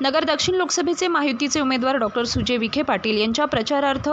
नगर दक्षिण लोकसभेचे महायुतीचे उमेदवार डॉक्टर सुजय विखे पाटील यांच्या प्रचारार्थ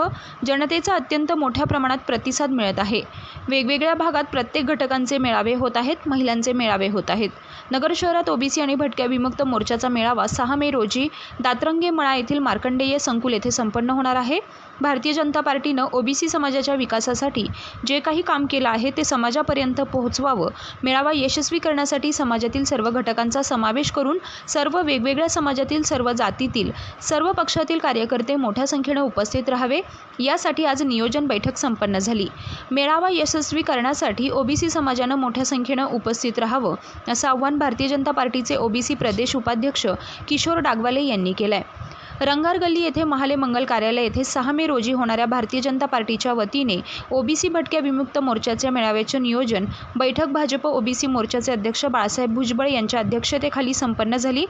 जनतेचा अत्यंत मोठ्या प्रमाणात प्रतिसाद मिळत आहे. वेगवेगळ्या भागात प्रत्येक घटकांचे मेळावे होत आहेत महिलांचे मेळावे होत आहेत. नगर शहरात ओबीसी आणि भटक्या विमुक्त मोर्चाचा मेळावा सहा मे रोजी दातरंगे मळा येथील मार्कंडेय संकुल येथे संपन्न होणार आहे. भारतीय जनता पार्टीनं ओबीसी समाजाच्या विकासासाठी जे काही काम केलं आहे ते समाजापर्यंत पोहोचवावं मेळावा यशस्वी करण्यासाठी समाजातील सर्व घटकांचा समावेश करून सर्व वेगवेगळ्या समाजातील सर्व जातीतील सर्व पक्षातील कार्यकर्ते मोठ्या संख्येनं उपस्थित राहावे. यासाठी आज नियोजन बैठक संपन्न झाली. मेळावा यशस्वी करण्यासाठी ओबीसी समाजानं मोठ्या संख्येनं उपस्थित राहावं असं आव्हान भारतीय जनता पार्टीचे ओबीसी प्रदेश उपाध्यक्ष किशोर डागवाले यांनी केलं आहे रंगार गल्ली येथे महाले मंगल कार्यालय येथे सहा मे रोजी होणाऱ्या भारतीय जनता पार्टीच्या वतीने ओबीसी भटक्या विमुक्त मोर्चाच्या मेळाव्याचे नियोजन बैठक भाजप ओबीसी मोर्चाचे अध्यक्ष बाळासाहेब भुजबळ यांच्या अध्यक्षतेखाली संपन्न झाली.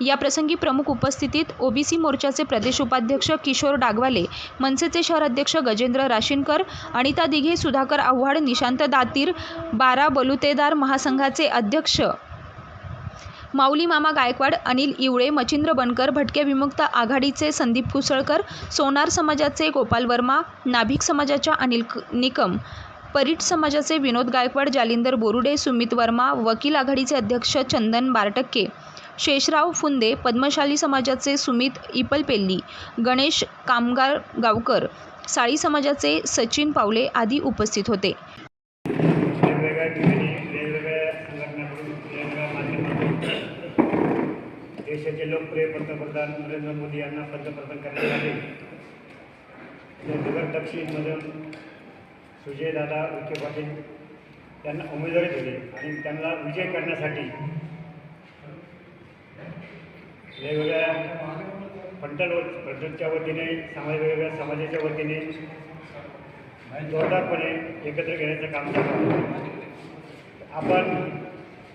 या प्रसंगी प्रमुख उपस्थितीत ओबीसी मोर्चाचे प्रदेश उपाध्यक्ष किशोर डागवाले मनसेचे शहर अध्यक्ष गजेंद्र राशीनकर अनिता दिघे सुधाकर आव्हाड निशांत दातीर बारा बलुतेदार महासंघाचे अध्यक्ष माऊली मामा गायकवाड अनिल इवळे मचिंद्र बनकर भटक्या विमुक्त आघाडीचे संदीप कुसळकर सोनार समाजाचे गोपाल वर्मा नाभिक समाजाच्या अनिल निकम परीट समाजाचे विनोद गायकवाड जालिंदर बोरुडे सुमित वर्मा वकील आघाडीचे अध्यक्ष चंदन बारटक्के शेषराव फुंदे पद्मशाली समाजाचे सुमित इपलपेल्ली गणेश कामगार गावकर साळी समाजाचे सचिन पावले आदी उपस्थित होते. वेगवेगळ्या ठिकाणी वेगवेगळ्या संघटनाकडून वेगवेगळ्या माध्यमातून देशाचे लोकप्रिय पंतप्रधान नरेंद्र मोदी यांना पंतप्रधान करण्यात आले. तर नगर दक्षिणमधून सुजयदादा विखे पाटील यांना उमेदवारी दिली आणि त्यांना विजय करण्यासाठी वेगवेगळ्या फंटल फंटलच्या वतीने समाज वेगवेगळ्या समाजाच्या वतीने जोरदारपणे एकत्र घेण्याचं काम आपण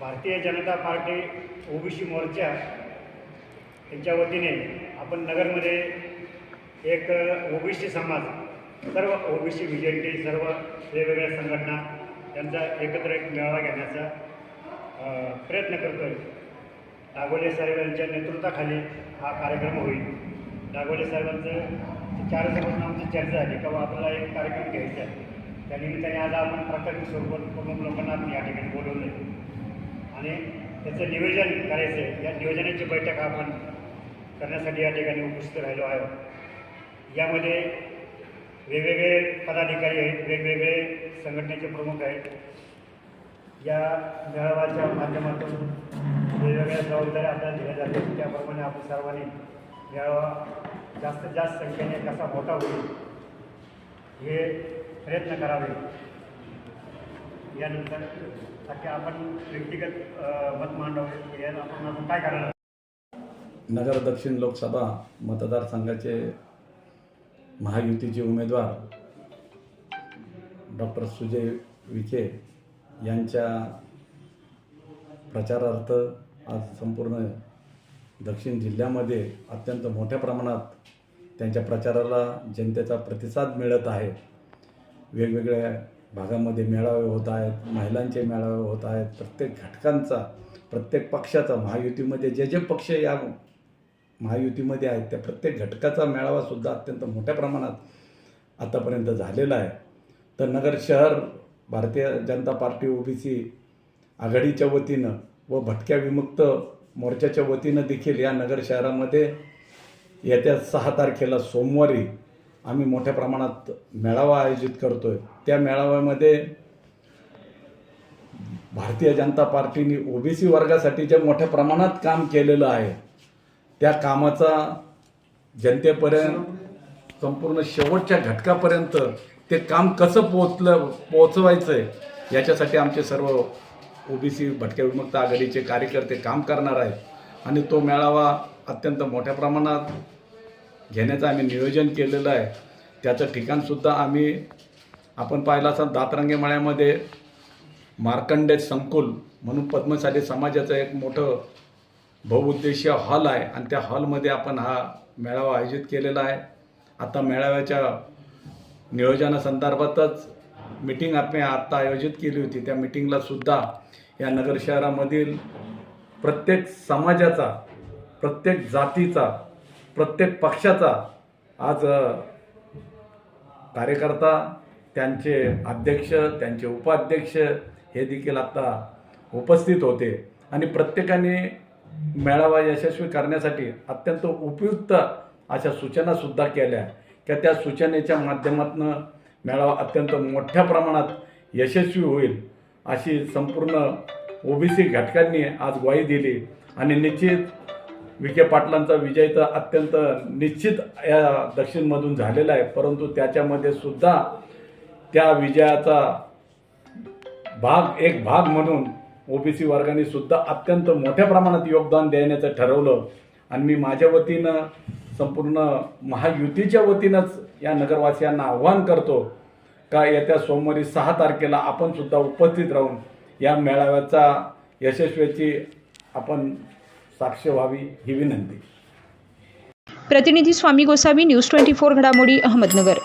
भारतीय जनता पार्टी ओबीसी मोर्चा यांच्या वतीने आपण नगरमध्ये एक ओबीसी समाज सर्व ओबीसी व्हिजंटी सर्व वेगवेगळ्या संघटना यांचा एकत्र एक मेळावा घेण्याचा प्रयत्न करतो आहे दागोले साहेब यांच्या नेतृत्वाखाली हा कार्यक्रम होईल. दागोले साहेबांचं चार दिवसापासून आमची चर्चा झाली का आपल्याला एक कार्यक्रम घ्यायचा आहे. त्यानिमित्ताने आज आपण प्राथमिक स्वरूपात प्रमुख लोकांना आपण या ठिकाणी बोलवलं आणि त्याचं नियोजन करायचं आहे. या नियोजनाची बैठक आपण करण्यासाठी या ठिकाणी उपस्थित राहिलो आहे यामध्ये वेगवेगळे पदाधिकारी आहेत वेगवेगळे संघटनेचे प्रमुख आहेत. या मेळाव्याच्या माध्यमातून वेगवेगळ्या जबाबदाऱ्या आपल्याला दिल्या जातात. त्याप्रमाणे आपण सर्वांनी मेळावा जास्तीत जास्त संख्येने कसा मोठा होईल हे प्रयत्न करावे. यानंतर बाकी आपण व्यक्तिगत मत मांडावे. याला आपण अजून काय करणार नगर दक्षिण लोकसभा मतदारसंघाचे महायुतीचे उमेदवार डॉक्टर सुजय विखे यांच्या प्रचारार्थ आज संपूर्ण दक्षिण जिल्ह्यामध्ये अत्यंत मोठ्या प्रमाणात त्यांच्या प्रचाराला जनतेचा प्रतिसाद मिळत आहे. वेगवेगळ्या भागामध्ये मेळावे होत आहेत महिलांचे मेळावे होत आहेत. प्रत्येक घटकांचा प्रत्येक पक्षाचा महायुतीमध्ये जे जे पक्ष या महायुतीमध्ये आहेत त्या प्रत्येक घटकाचा मेळावासुद्धा अत्यंत मोठ्या प्रमाणात आतापर्यंत झालेला आहे. तर नगर शहर भारतीय जनता पार्टी ओबीसी आघाडीच्या वतीनं व भटक्या विमुक्त मोर्चाच्या वतीनं देखील या नगर शहरामध्ये येत्या सहा तारखेला सोमवारी आम्ही मोठ्या प्रमाणात मेळावा आयोजित करतो आहे त्या मेळाव्यामध्ये भारतीय जनता पार्टीने ओबीसी वर्गासाठी जे मोठ्या प्रमाणात काम केलेलं आहे त्या कामाचा जनतेपर्यंत संपूर्ण शेवटच्या घटकापर्यंत ते काम कसं पोचलं पोचवायचं आहे याच्यासाठी आमचे सर्व ओबीसी भटक्या विमुक्त आघाडीचे कार्यकर्ते काम करणार आहेत. आणि तो मेळावा अत्यंत मोठ्या प्रमाणात घेण्याचं आम्ही नियोजन केलेलं आहे. त्याचं ठिकाणसुद्धा आम्ही आपण पाहिलं असाल दातरंगे मळ्यामध्ये मार्कंडे संकुल म्हणून पद्मशाली समाजाचं एक मोठं बहुउद्देशीय हॉल आहे. आणि त्या हॉलमध्ये आपण हा मेळावा आयोजित केलेला आहे. आता मेळाव्याच्या नियोजनासंदर्भातच मिटिंग आपण आत्ता आयोजित केली होती. त्या मिटिंगला सुद्धा या नगर शहरामधील प्रत्येक समाजाचा प्रत्येक जातीचा प्रत्येक पक्षाचा आज कार्यकर्ता त्यांचे अध्यक्ष त्यांचे उपाध्यक्ष हे देखील आता उपस्थित होते. आणि प्रत्येकाने मेळावा यशस्वी करण्यासाठी अत्यंत उपयुक्त अशा सूचनासुद्धा केल्या. की त्या सूचनेच्या माध्यमातून मेळावा अत्यंत मोठ्या प्रमाणात यशस्वी होईल अशी संपूर्ण ओबीसी घटकांनी आज ग्वाही दिली. आणि निश्चित विखे पाटलांचा विजय तर अत्यंत निश्चित या दक्षिणमधून झालेला आहे. परंतु त्याच्यामध्ये सुद्धा त्या विजयाचा भाग एक भाग म्हणून ओबीसी वर्गाने सुद्धा अत्यंत मोठ्या प्रमाणात योगदान देण्याचं ठरवलं. आणि मी माझ्या वतीनं संपूर्ण महायुतीच्या वतीनंच या नगरवासियांना आव्हान करतो का येत्या सोमवारी सहा तारखेला आपण सुद्धा उपस्थित राहून या मेळाव्याचा यशस्वीची आपण साक्ष व्हावी ही विनंती. प्रतिनिधी Swami Gosavi news twenty four घडामोडी अहमदनगर.